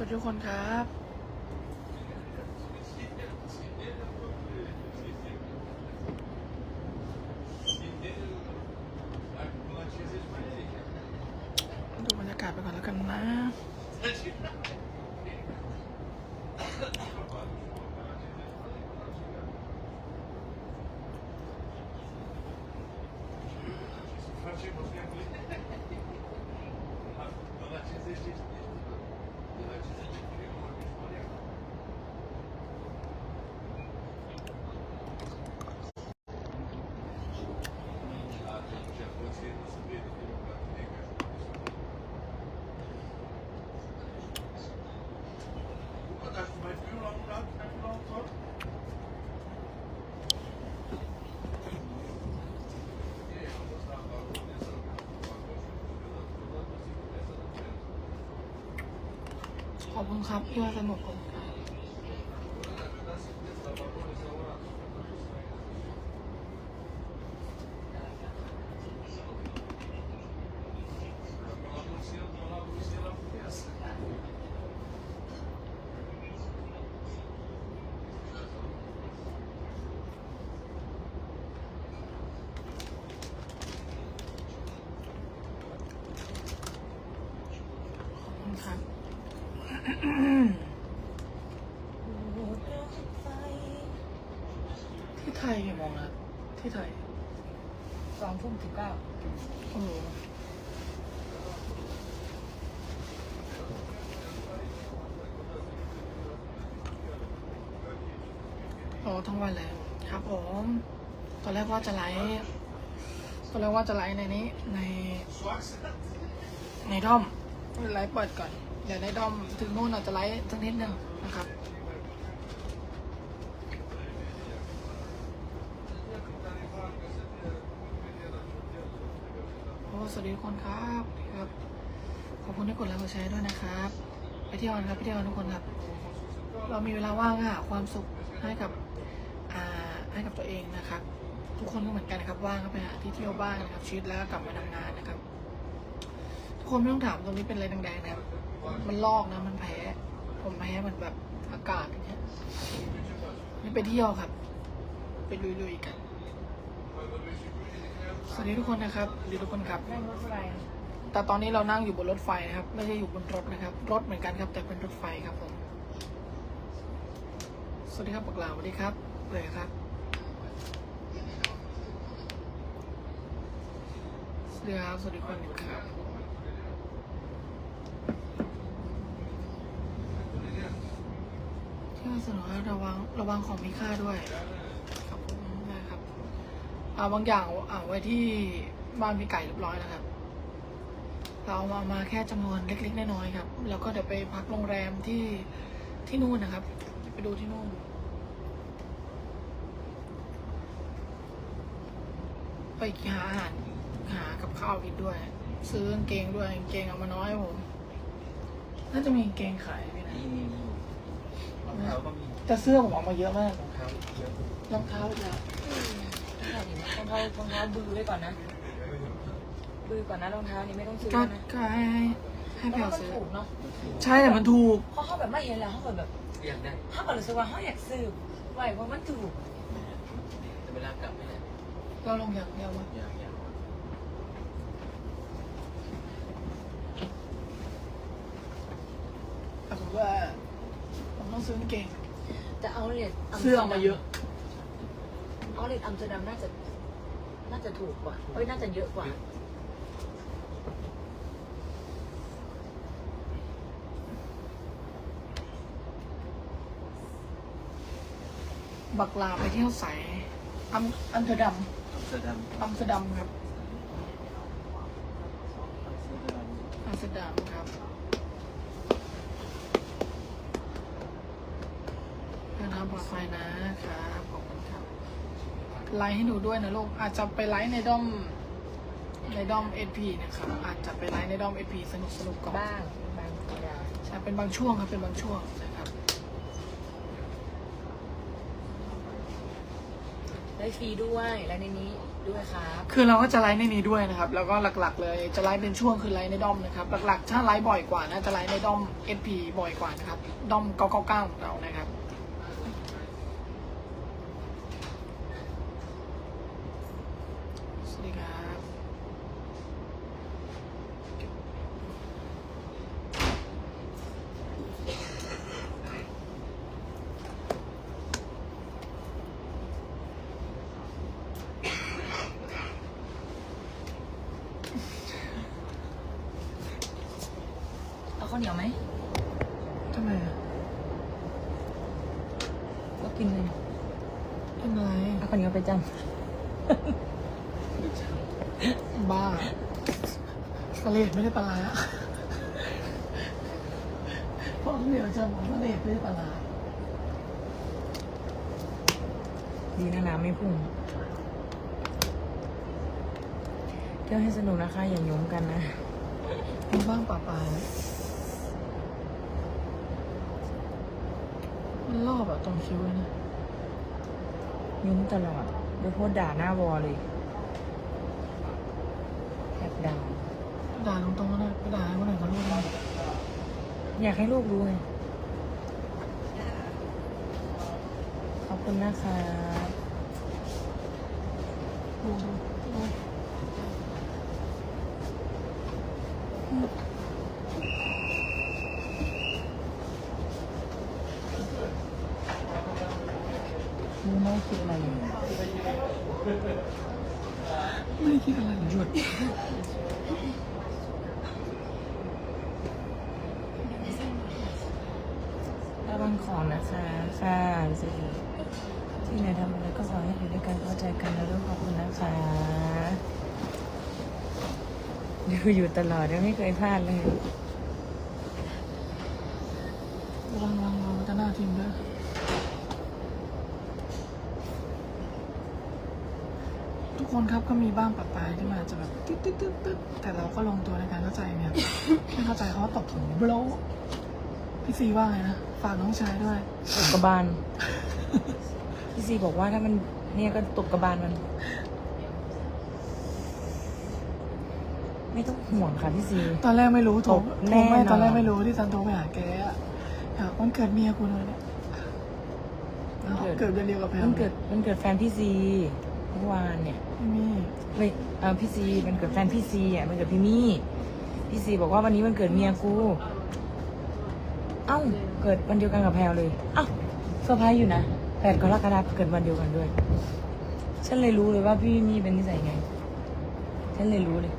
สวัสดีทุกคนครับ ดูบรรยากาศไปก่อนแล้วกันนะ อบคุณครับพี่ว่าสนุกเลยคุณครับขอบคุณครับ ที่ ไทยกี่โมงนะที่ไทยสองทุ่มถึงเก้าโอ้โหโอ้ทั้งวันเลยครับผมตอนแรกว่าจะไลฟ์ตอนแรกว่าจะไลฟ์ในนี้ใน ในด้อมไลฟ์เปิดก่อนเดี๋ยวในด้อมถึงนู่นอาจจะไลฟ์สักนิดหนึ่งนะครับ โอ้สวัสดีทุกคนครับครับ ข อบคุณที่กดไลค์กดแชร์ด้วยนะครับ ไปเที่ยวกันครับไปเที่ยวกันทุกคนครับ เรามีเวลาว่างหาความสุขให้กับให้กับตัวเองนะครับ ทุกคนก็เหมือนกันนะครับ ว่างก็ไปหาที่เที่ยวบ้างนะครับชีวิตแล้วก็กลับมาทำงานนะครับ ทุกคนไม่ต้องถามตรงนี้เป็นอะไรแดงๆนะครับมันลอกนะมันแพ้ ผมแพ้มันแบบอากาศอย่างเงี้ยนี่ไปเที่ยวครับ ไปลุยๆกัน สวัสดีทุกคนนะครับสวัสดีทุกคนครับนั่งรถไฟ แต่ตอนนี้เรานั่งอยู่บนรถไฟนะครับ ไม่ใช่อยู่บนรถนะครับ รถเหมือนกันครับ แต่เป็นรถไฟครับผม สวัสดีครับปกลาสวัสดีครับเลยครับ สวัสดีครับ สวัสดีคนหนึ่งครับที่เสนอให้ระวังระวังของมีค่าด้วย ครับผมนะครับ เอาบางอย่างเอาไว้ที่บ้านพี่ไก่เรียบร้อยแล้วครับ เราเอามามาแค่จำนวนเล็ก ๆ น้อยๆครับ แล้วก็เดี๋ยวไปพักโรงแรมที่ที่นู่นนะครับ ไปดูที่นู่น ไปหาอาหารหากับข้าวกินด้วย ซื้อกางเกงด้วยกางเกงเอามาน้อยผมน่าจะมีกางเกงขายพี่นะมีมีมีรองเท้าก็มีแต่เสื้อผมเอามาเยอะมากรองเท้าเยอะรองเท้าอีกแล้วรองเท้ารองเท้าบือไว้ก่อนนะ บือก่อนนะรองเท้านี่ไม่ต้องซื้อก็นะก็ให้ให้ให้เพแพลราะวว่ามันซื้อ ถูกเนาะใช่แต่มันถูก เพราะเขาแบบไม่เห็นแล้วเขาแบบอยากได้เขาแบบรู้สึกว่าเขาอยากซื้อไหวเพราะมันถูกแต่เวลากลับไม่ได้เราลงอย่างเดียววะอยากอยากแต่ผมว่าผมต้องซื้อกางเกงแต่เอาเลดเสื้อเอามาเยอะ เอาเลดอัมสเตอร์ดัมน่าจะ น่าจะถูกกว่าเอ้ยน่าจะเยอะกว่า บักลาไปเที่ยวใสอัมอัมสเตอร์ดัมอัมสเตอร์ดัมอัมสเตอร์ดัมครับอัมสเตอร์ดัมอัมสเตอร์ดัมครับเดินทางปลอดภัยนะครับขอบคุณครับไลฟ์ให้ดูด้วยนะลูกอาจจะไปไลฟ์ในด้อมในด้อมเอพีนะครับอาจจะไปไลฟ์ในด้อมเอพีสนุกสนุกๆก่อนบ้างบางธรรมดาใช่เป็นบางช่วงครับเป็นบางช่วงนะครับ ได้ฟรีด้วยไลฟ์ในนี้ด้วยครับคือเราก็จะไลฟ์ในนี้ด้วยนะครับ แล้วก็หลักๆ เลยจะไลฟ์เป็นช่วงคือไลฟ์ในด้อมนะครับ หลักๆ ถ้าไลฟ์บ่อยกว่าน่าจะไลฟ์ในด้อม SP บ่อยกว่านะครับด้อม999ของเรานะครับ สวัสดีครับ เอา ข้าวเหนียวไหมทำไมอะก็กินเลยเป็นไรเอาข้าวเหนียวไปจังบ้าสเลดไม่ได้ปลาร้าเพราะเดี๋ยวจะบอกว่าสเลดไม่ได้ปลาร้าดีนะน้ำไม่พุ่งเที่ยวให้สนุกนะคะ อย่าโยมกันนะมีบ้างปลาปลายมัน รอบอะตรงคิ้วเลยนะยุ้มตลอดโดยโพสต์ด่าหน้าวอลเลยแอบด่าด่าตรงๆก็ได้ไปด่าให้คนอื่นเขารู้ได้อยากให้ลูกรู้ไงขอบคุณนะคะ ดูดูดู มึงไม่คิดอะไรเลย ไม่ได้คิดอะไรหยุดระวังของนะคะค่ะสิที่ไหนทำอะไรก็ขอให้อยู่ด้วยกันเข้าใจกันแล้วด้วยขอบคุณนะคะดูอยู่ตลอดยังไม่เคยพลาดเลยระวังระวังระวังจะหน้าทิมด้วยทุก คนครับก็มีบ้างปะปายที่มันอาจจะแบบตึ๊ดตึ๊ดตึ๊ดตึ๊ดแต่เราก็ลงตัวในการเข้าใจเนี่ยไม่เข้าใจเขาก็ตบผมโบลพี่ซีว่าไงนะฝากน้องชายด้วยตบกระบาลพี่ซีบอกว่าถ้ามันเนี่ยก็ตบกระบาลมัน ไม่ต้องห่วงค่ะพี่ซี ตอนแรกไม่รู้โทรตบโทรแน่ไม่นอน ตอนแรกไม่รู้ที่ซันโทรไปหาแกอะอยากวันเกิดเมียกูเลยเนี่ยมันเกิดเกิดเดือนเดียวกับแพลมันเกิดมันเกิดแฟนพี่ซีเมื่อวานเนี่ย ม่มีเว้ยเออพี่ซีมันเกิดแฟนพี่ซีอะมันเกิดพี่มี่ พี่ซีบอกว่าวันนี้มันเกิดเมียกู เอ้า เกิดวันเดียวกันกับแพลวเลยเอ้าเซอร์ไพรส์อยู่นะแปดกรกฎาคมเกิดวันเดียวกันด้วย ฉันเลยรู้เลยว่าพี่มี่เป็นนิสัยไง ฉันเลยรู้เลย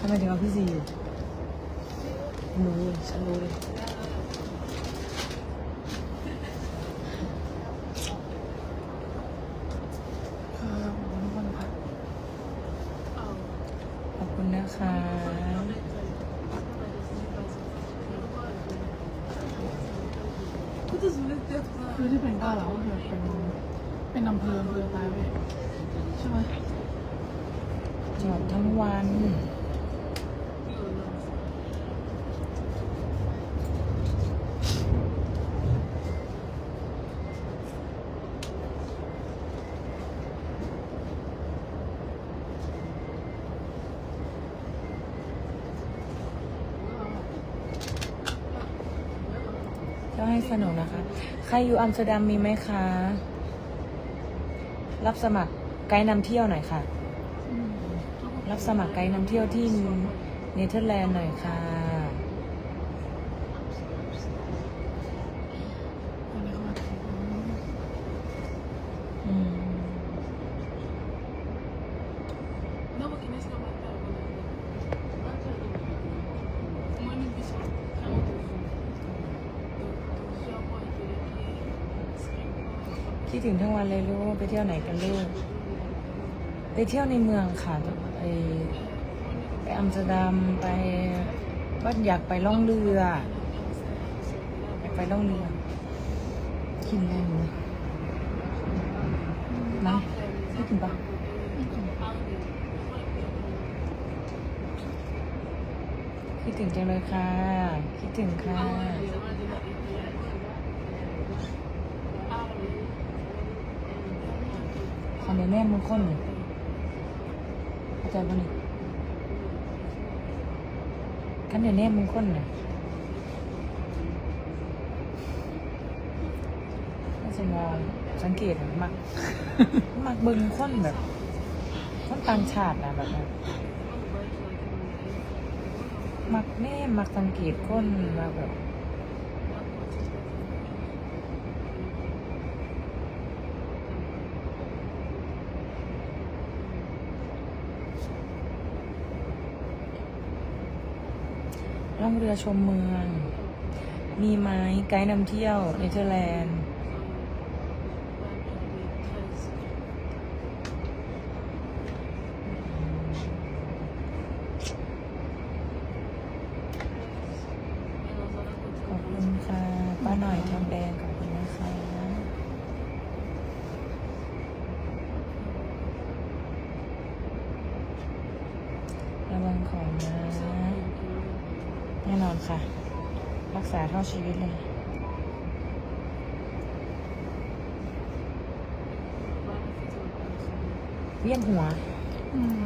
ทำไมถึงเอาพี่ซีอยู่รู้เลยฉันรู้เลย ครับผมทุกคนครับ ขอบคุณนะคะ คือที่เป็นบ้านเราก็คือเป็นเป็นอำเภออำเภอตายไปใช่ไหม จอดทั้งวัน ก็ให้ สนุกนะคะ ใครอยู่อัมสเตอร์ดัมมีไหมคะ รับสมัครไกด์นำเที่ยวหน่อยค่ะ รับสมัครไกด์นำเที่ยวที่เนเธอร์แลนด์หน่อยค่ะ วันนี้เขามาถึง อืม Não, porque nesse não vai estar Vai estar ali. Uma missão. Tá no Já pode ter aqui. คิดถึงทั้งวันเลยลูกไปเที่ยวไหนกันลูก ไปเที่ยวในเมืองค่ะไปไปอัมสเตอร์ดัมไปก็อยากไปล่องเรืออยากไปล่องเรือกินอะไรอยู่นะมาไม่กินปะคิดถึงจังเลยค่ะ คิดถึงค่ะ นนี้แน่มึงคนนี่เข้าใจปะนี่คันเดี๋ยวแน่มึงคนเนี่ยก็จะมองสังเกตมัก มักบิ่งคนแบบคนต่างชาตินะแบบนั้นมักแน่มักสังเกตคนมาแบบ เรือชมเมือง มีไหม้ไกด์นำเที่ยวเนเธอร์แลนด์ขอบคุณค่ะ ป้าหน่อยทองแดงขอบคุณนะคะระวังของนะ แน่นอนค่ะ รักษาเท่าชีวิตเลย เวียนหัว อืม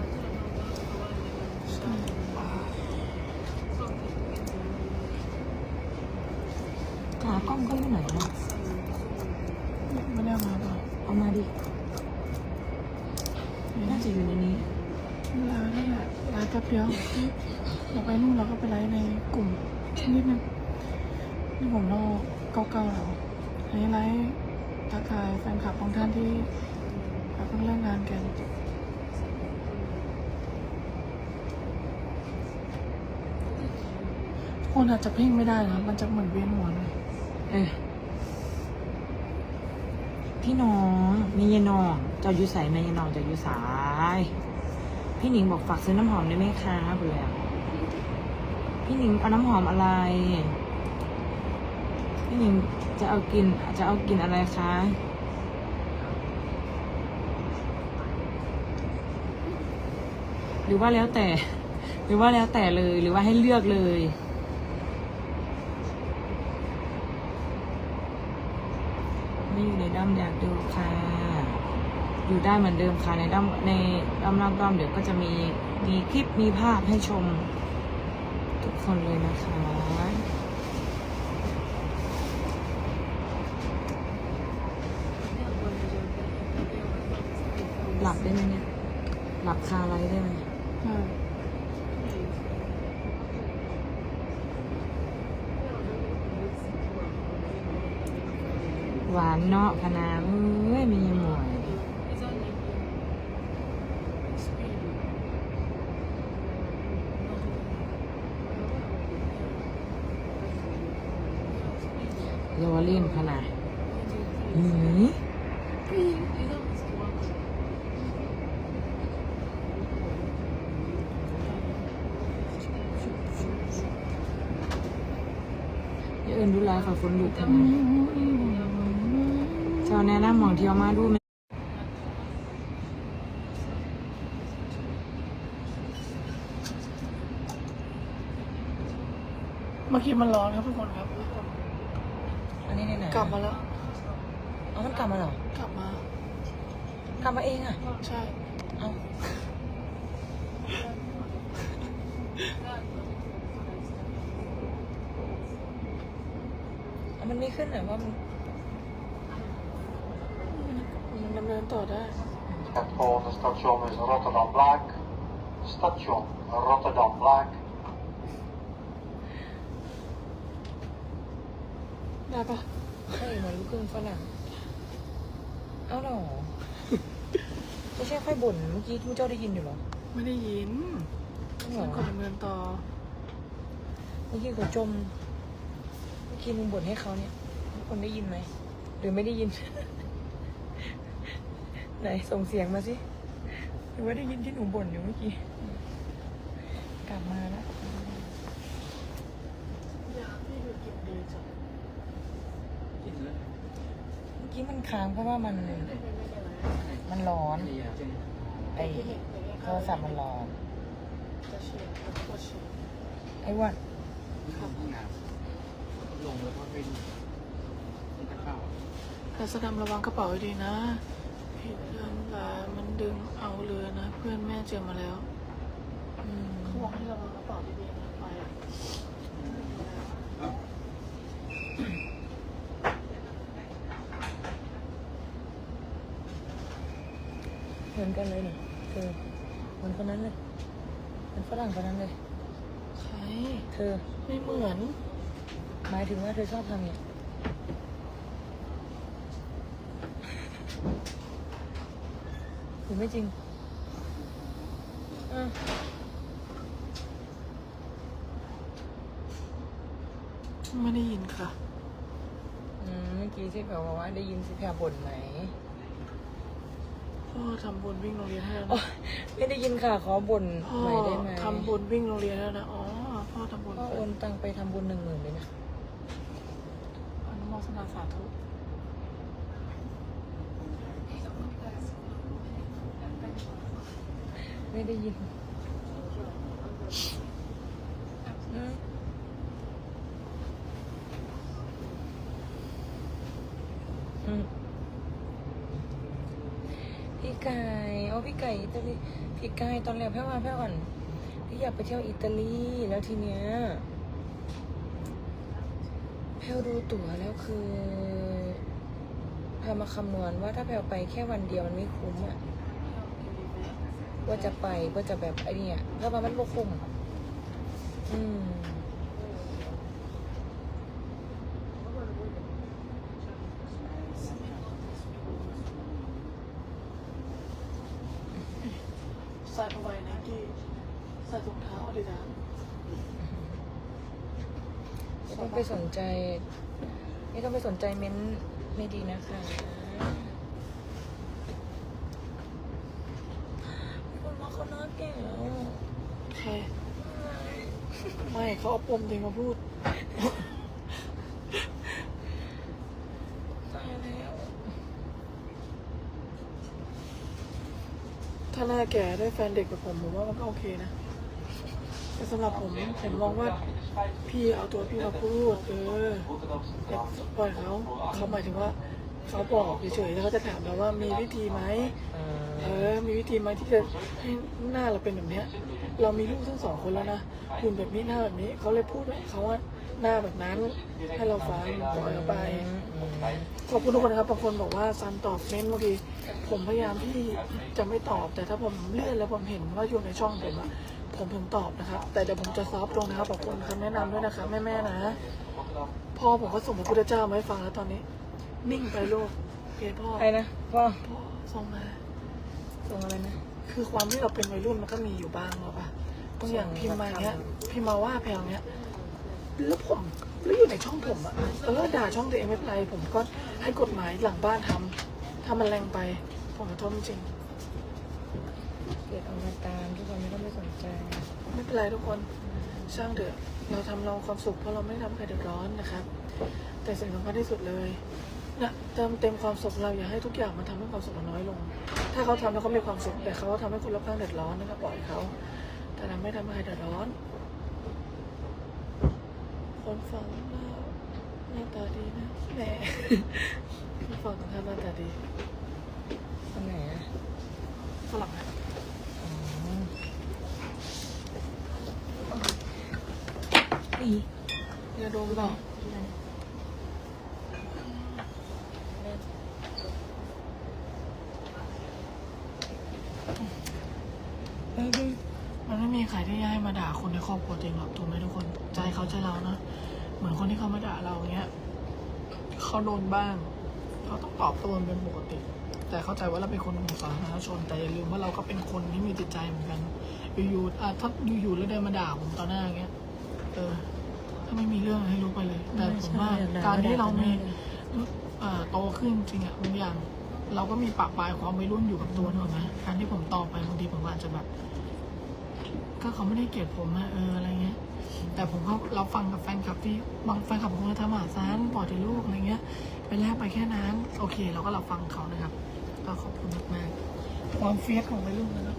ใช่ ขากล้องก็อยู่ไหนอะ ไม่ได้เอามาเปล่า เอามาดิ น่าจะอยู่ในนี้ ไลฟ์นั่นแหละไลฟ์แป๊บเดียวเราไปนู่นเราก็ไปไลฟ์ในกลุ่มนิดนึงนี่ผมรอ เก้าๆแล้วอันนี้ไลฟ์ทักทายแฟนคลับบางท่านที่เพิ่งเลิกงานกันคนอาจจะเพ่งไม่ได้นะมันจะเหมือนเวียนหัวเลยเออพี่น้องมียายนองเจ้าอยู่ใสแม่ยายนองเจ้าอยู่สาย พี่หนิงบอกฝากซื้อน้ำหอมได้ไหมคะเบื่อพี่หนิงเอาน้ำหอมอะไร พี่หนิงจะเอากินจะเอากินอะไรคะหรือว่าแล้วแต่ หรือว่าแล้วแต่เลยหรือว่าให้เลือกเลยไม่อยู่ในด้อมอยากดูค่ะ อยู่ได้เหมือนเดิมค่ะในด้อมในด้อมรอบด้อมเดี๋ยวก็จะมีมีคลิปมีภาพให้ชม ทุกคนเลยนะคะ หลับได้ไหมเนี่ย หลับคาอะไรได้ไหมหวานเนาะพะนาเอ้ยมีหมวยโรวเล่นพนาหืออย่า เอินดูแลค่ะฝนหยุดทำไมเจ้าแนะนำหมองเที่ยวมาดูไหมเมื่อกี้มันร้อนครับทุกคนครับ อันนี้ไหนๆกลับมาแล้ว เอามันกลับมาเหรอ กลับมา กลับมาเองอะ ใช่ เอาเอามัน ไม่ขึ้นเหรอว่ามันมันดำเนินต่อได้ Het volgende station is Rotterdam Blaak. Station Rotterdam Blaak. ได้ปะใช่เหมือนลูกครึ่งฝรั่งเอาเหรอ ไม่ใช่ค่อยบ่นเมื่อกี้ที่เจ้าได้ยินอยู่เหรอไม่ได้ยินจริงเหรมัอนกดดำเนินต่อ เมื่อกี้เขาจมเมื่อ กี้มึงบ่นให้เขาเนี่ยทุกคนได้ยินไหม หรือไม่ได้ยิน ไหนส่งเสียงมาสิหรือว่าได้ยินที่หนูบ่นอยู่เมื่อกี้ กลับมาแล้วอยากพี่ดูกินดีจังกินเลยเมื่อกี้มันค้างเพราะว่ามัน มันร้อนนี่อะไอโทรศัพท์มันร้อนจะเชียร์จะปวดเชียร์ไอ้อ้ว่าข้ามห้องน้ำ ลงแล้วก็ไปดูมันจะเข้าแต่สดำระวังกระเป๋าให้ดีนะผิดเรื่องลามันดึงเอาเรือนะ เพื่อนแม่เจอมาแล้วอืมเขาบอกให้เราเอากระเป๋าดีๆนะไปอะเหมือนกันเลยนี่เธอเหมือนคนนั้นเลยเหมือนฝรั่งคนนั้นเลย ใครเธอ ไม่เหมือน หมายถึงว่าเธอชอบทำเนี่ยหรือไม่จริงอะไม่ได้ยินค่ะ อืมเมื่อกี้ที่แบบว่าได้ยินสิแพรบ่นไหมพ่อทำบุญวิ่งโรงเรียนให้แล้วอ๋อนะไม่ได้ยินค่ะขอบ่นพ่อใหม่ได้ไหมทำบุญวิ่งโรงเรียนแล้วนะอ๋อพ่อทำบุญพ่อโอนตังไปทำบุญหนึ่งหมื่นเลยนะอนุ โมทนาสาธุไม่ได้ยินอืมอืมพี่ไก่เอาพี่ไก่อิตาลีพี่ไก่ตอนแรกแพ่ว่าแพ่ก่อนพี่อยากไปเที่ยวอิตาลีแล้วทีเนี้ย ลดูตั๋วแล้วคือแพลมาคำนวณว่าถ้าแพลไปแค่วันเดียวมันไม่คุ้มอะว่าจะไปว่าจะแบบไอ้เนี่ยเพราะว่ามันบ่คุ้มอืมใส่ผ้าใบไนกี้ใส่ถุงเท้าดีจ้ะไม่ต้องไปสนใจ ไม่ต้องไปสนใจเม้นต์ไม่ดีนะคะมีคนมาเขาน่าแก่แล้วใครไม่เขาเอาปมตัวเองมาพูดตายแล้วถ้าหน้าแก่ได้แฟนเด็กแบบผมผมว่ามันก็โอเคนะ แต่สำหรับผมผมมองว่าพี่เอาตัวพี่มาพูดเอออย่าปล่อยเขาเขาหมายถึงว่าเขาบอกเฉยๆแล้วเขาจะถามเราว่ามีวิธีไหมเอเอออ มีวิธีไหมที่จะให้หน้าเราเป็นแบบเนี้ย เรามีลูกทั้งสองคนแล้วนะหุ่นแบบนี้หน้าแบบนี้เขาเลยพูดว่าเขาว่าหน้าแบบนั้น ให้เราฟังปล่อยเขาไปอืมขอบคุณทุกคนนะครับบางคนบอกว่าซันตอบเม้นต์เมื่อกี้ผมพยายามที่จะไม่ตอบ แต่ถ้าผมเลื่อนแล้วผมเห็นว่าอยู่ในช่องผมอะ ผมถึงตอบนะครับ แต่เดี๋ยวผมจะซอฟต์ลงนะครับขอบคุณคำแนะนำด้วยนะครับแม่ๆนะพ่อผมก็ส่งพระพุทธเจ้ามาให้ฟังแล้วตอนนี้ นิ่งไปลูกโอเคพ่อใครนะพ่อพ่อส่งมา ส่งอะไรนะ คือความที่เราเป็นวัยรุ่นมันก็มีอยู่บ้างหรอปะบางอย่างพิมพ์มาเนี้ยพิมพ์มาว่าแพลวเนี้ยแล้วผมแล้วอยู่ในช่องผมอะเออด่าช่องตัวเองไม่เป็นไรผมก็ให้กฎหมายหลังบ้านทำถ้ามันแรงไป ผมขอโทษจริง เกิดเอามาตามทุกคนไม่ต้องไปสนใจๆไม่เป็นไรทุกคนช่างเถอะเราทำเราความสุขเพราะเราไม่ได้ทำใครเดือดร้อนนะครับ แต่สิ่งสำคัญที่สุดเลยนะเติมเต็มความสุขเราอย่าให้ทุกอย่างมันทำให้ความสุขเราน้อยลง ถ้าเขาทำแล้วเขามีความสุขแต่เขาทำให้คนรอบข้างเดือดร้อนนะครับปล่อยเขาแต่เราไม่ทำให้ใครเดือดร้อน คนฟังหน้าหน้าตาดีนะแหมคนฟังของท่านหน้าตาดีคนไหนอะฝรั่งนะ อ๋อ นี่อย่าโดนเปล่ามันไม่มีใครที่จะให้มาด่าคนในครอบครัวจริงหรอกถูกไหมทุกคน ใจเขาใจเรานะ เหมือนคนที่เขามาด่าเราเงี้ยเขาโดนบ้าง เขาต้องตอบโต้มันเป็นปกติ แต่เข้าใจว่าเราเป็นคนของสาธารณชน แต่อย่าลืมว่าเราก็เป็นคนที่มีจิตใจเหมือนกัน อยู่ๆอะถ้าอยู่ๆแล้วเดินมาด่าผมต่อหน้าเงี้ย เออ ถ้าไม่มีเรื่องให้รู้ไปเลย แต่ผมว่าการที่เรามีเอ่อโตขึ้นจริงอะบางอย่าง เราก็มีปะปลายความวัยรุ่นอยู่กับตัวนึกออกไหมการที่ผมตอบไปบางทีผมก็อาจจะแบบ ก็เขาไม่ได้เกลียดผมอะเอออะไรเงี้ย แต่ผมก็รับฟังกับแฟนคลับที่บางแฟนคลับของเราทำหาซานปล่อยที่ลูกอะไรเงี้ยไปแลกไปแค่นั้น โอเค เราก็รับฟังเขานะครับ ก็ขอบคุณมากๆความเฟียสของวัยรุ่นนะครับ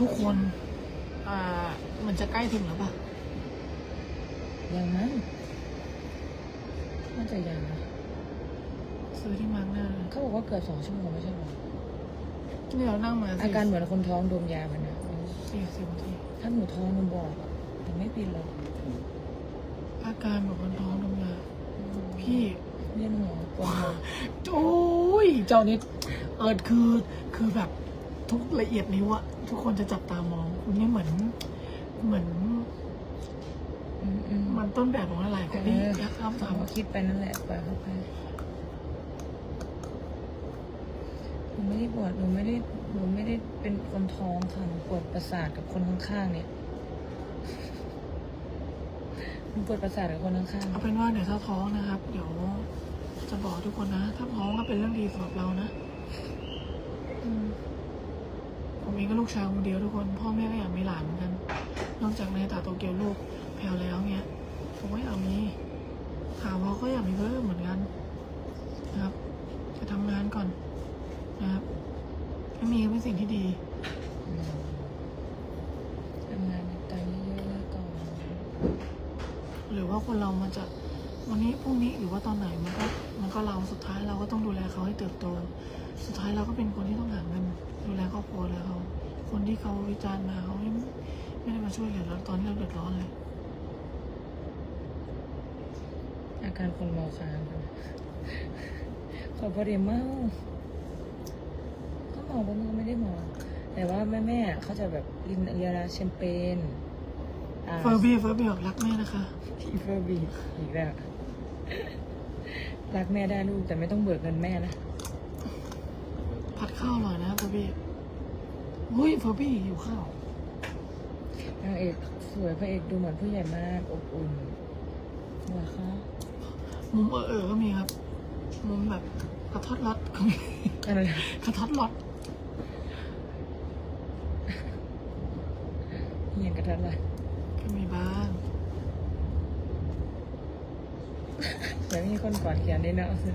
ทุกคนอ่ามันจะใกล้ถึงแล้วปะยังมั้งน่าจะยังนะซื้อที่มาร์กหน้าเลยเขาบอกว่าเกือบสองชั่วโมงไม่ใช่หรอนี่เรานั่งมาอาการเหมือนคนท้องดมยามันนะสี่สิบนาทีถ้าหนูท้องหนูบอกอะแต่ไม่เป็นหรอกอาการแบบคนท้องตรงนี้พี่เวียนหัวปวดหัวโอ้ยเจ้านี่เออคือคือแบบทุกละเอียดนิ้วอะ ทุกคนจะจับตามอง คุณนี่เหมือน เหมือนอืมอืมมันต้นแบบของอะไรคุณนี่อยากทำถาตามมว่าคิดไปนั่นแหละปล่อยเข้าไปหนูไม่ได้ปวดหนูไม่ได้หนูไม่ได้เป็นคนท้องค่ะหนูปวดประสาทกับคนข้างๆเนี่ยหนูปวดประสาทกับคนข้างเอาเป็นว่าเดี๋ยวถ้าท้องนะครับ เดี๋ยวจะบอกทุกคนนะ ถ้าท้องก็เป็นเรื่องดีสำหรับเรานะอืม ผมเองก็ลูกชายคนเดียวทุกคน พ่อแม่ก็อยากมีหลานเหมือนกัน นอกจากในตาโตเกียวลูกแพลวแล้วเนี่ยผมก็อยากมีถามว่าก็อยากมีเพิ่มเหมือนกันนะครับจะทำงานก่อนนะครับถ้ามีก็เป็นสิ่งที่ดีๆอืมทำงานตามเยอะๆก่อนหรือว่าคนเรามันจะวันนี้พรุ่งนี้หรือว่าตอนไหนมันก็มันก็เราสุดท้ายเราก็ต้องดูแลเขาให้เติบโต สุดท้ายเราก็เป็นคนที่ต้องหาเงิน ดูแลครอบครัวแล้วเขาคนที่เขาวิจารณ์มาเขาไม่ไม่ได้มาช่วยเหลือเราตอนที่เราเดือดร้อนเลย อาการคนเมาค้างค่ะขอพอดีเมาก็เมาบ้างก็ไม่ได้เมาแต่ว่าแม่แม่ๆเขาจะแบบลินเรียราแชมเปญอ่าเฟอร์บี้เฟอร์บี้บอกรักแม่นะคะที่เฟอร์บีอีกแล้วรักแม่ได้ลูกแต่ไม่ต้องเบิกเงินแม่นะ ผัดข้าวอร่อยนะเฟอร์บี้อุ้ยเฟอร์บี้หิวข้าวนางเอกสวยพระเอกดูเหมือนผู้ใหญ่มากอบอุ่นเหรอคะมุมเออเออก็มีครับ มุมแบบกระทอดรสก็มีอะไรกระทอดรสเฮียงกระทัดเลยก็มีบ้างเดี๋ยวมีคนกอดเขียนได้เนอะสั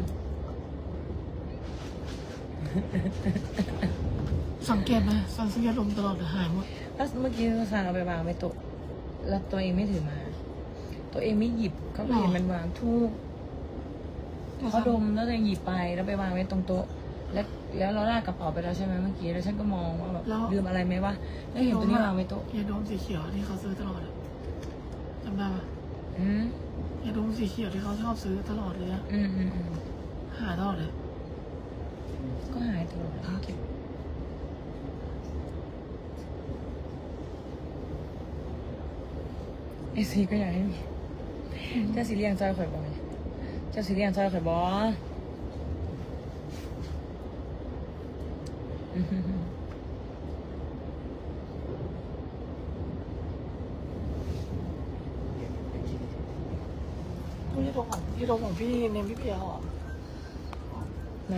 งเกตไหมสังเกตลมตลอดเลยหายหมดแล้วเมื่อกี้เราสั่งเอาไปวางไว้โต๊ะแล้วตัวเองไม่ถือมา ตัวเองไม่หยิบเขาก็เห็นมันวางทูกเขาดมแล้วตัวเองหยิบไปแล้วไปวางไว้ตรงโต๊ะแล้วแล้วเราลากกระเป๋าไปแล้วใช่ไหมเมื่อกี้แล้วฉันก็มองว่าแบบลืมอะไรไหมวะแล้วเห็นตัวนี้วางไว้โต๊ะยาดมสีเขียวที่เขาซื้อตลอดอะจำได้ปะอืมยาดมสีเขียวที่เขาชอบซื้อตลอดเลยอะอืมอืมอืมหาตลอดเลย ก็หายตลอดไม่เก็บไอซีก็อยากให้มีเจ้าสีเลียงจอยข่อยบอยเจ้าสีเลียงจอยข่อยบอนี่ที่โดมของที่โดมของพี่เนมพี่เพียวอะไหน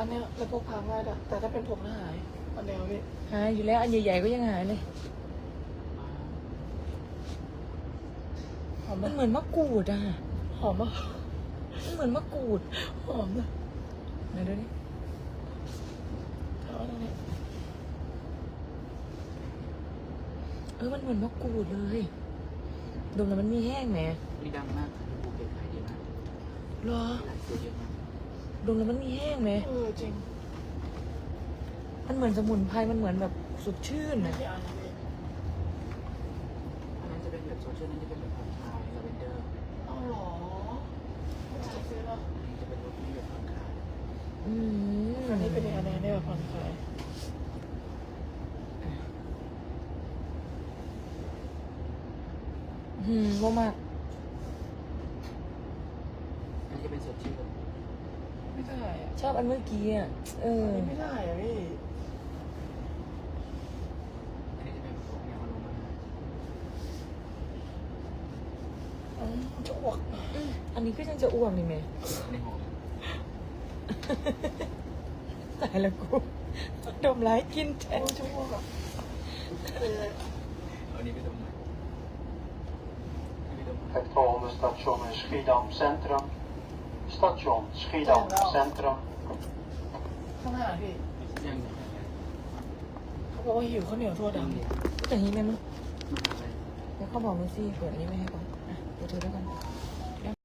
อันเนี้ยแล้วพกพาง่ายอะแต่ถ้าเป็นผมน่าหายอันเดียวพี่หายอยู่แล้วอันใหญ่ๆก็ยังหายเลยหอมมัมานกเหมือนมะกรูดอะหอมมากมันเหมือนมะกรูดหอมเลยไหนดูดิเอาตรงนี้เออมันเหมือนมะกรูดเลยดมแล้วมันมีแห้งไหมนี่ดังมากภูเก็ตขายดีมากเหรอ หลายตัวเยอะมาก ดมแล้วมันมีแห้งไหม เออจริงมันเหมือนสมุนไพร มันเหมือนแบบสดชื่นไม่นะใช่อันนี้พี่อันนั้นจะเป็นแบบโซเชียลนั่นจะเป็นแบบผ่อนคลายลาเวนเดอร์เอาเหรอไม่ใช่ซื้อแล้วอันนี้จะเป็นรสที่แบบผ่อนคลายอืมอันนี้เป็นอันนี้ได้แบบผ่อนคลายอืมว่ามาก อันนี้จะเป็นสดชื่น ไม่ได้อะชอบอันเมื่อกี้อะเออ อันนี้ไม่ได้อะพี่อันนี้จะเป็นแบบแนวอารมณ์มาอืมจะอ้วกอันนี้ก็ยังจะอ้วกนี่ไหมในหอมตายแล้วกูดมร้ายกินแทโอ้นจะอ้วกอะเอออันนี้ไปตรงไหนอันนี้ไปตรงไหน Het volgende station is Schiedam Centrum. Station Schiedam Centrum. ข้างหน้าพี่ยังเขาบอกว่าหิวข้าวเหนียวทั่วดำแต่นี้แม่มึงอะไรแล้วเขาบอกมึงสิเปิดอันนี้ไม่ให้ก่อนอะเดี๋ยวเธอแล้วกัน